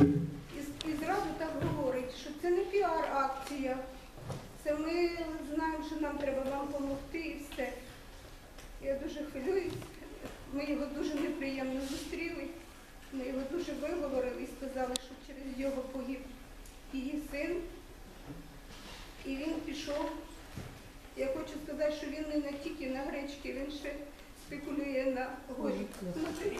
І, і зразу так говорить, що це не піар-акція. Це ми знаємо, що нам треба вам допомогти і все. Я дуже хвилююсь. Ми його дуже неприємно зустріли. Ми його дуже виговорили і сказали, що через його погиб її син. І він пішов. Я хочу сказати, що він не на тільки на гречки, він ще спекулює на горі матері.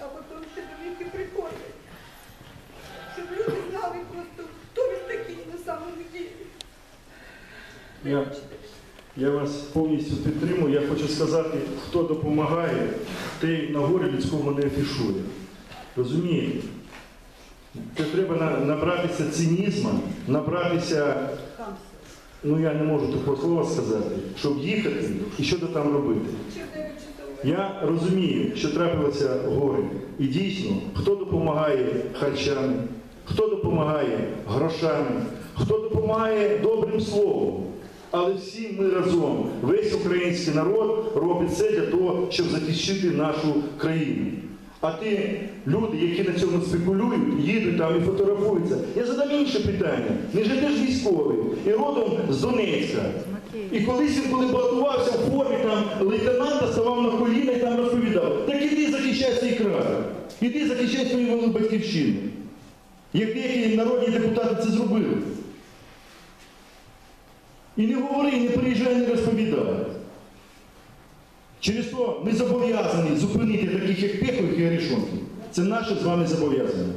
А потім ще до і приходять. Щоб люди знали просто, хто він такий на самом деле. Я, я вас повністю підтримую. Я хочу сказати, хто допомагає, той на горі людському не афішує. Розумієте? Це треба набратися цинізму, набратися, ну я не можу такого слова сказати, щоб їхати і що там робити. Я розумію, що трапилося горе. І дійсно, хто допомагає харчами, хто допомагає грошами, хто допомагає добрим словом. Але всі ми разом, весь український народ робить все для того, щоб захищити нашу країну. А ті люди, які на цьому спекулюють, їдуть там і фотографуються. Я задам інше питання. Не же ти ж військовий і родом з Донецька. І колись він, коли балотувався в формі там край, іди захищай свою батьківщину. Як деякі народні депутати це зробили. І не говори, не приїжджай, не розповідай. Через то ми зобов'язані зупинити таких як Пехових і Арішонків. Це наше з вами зобов'язання.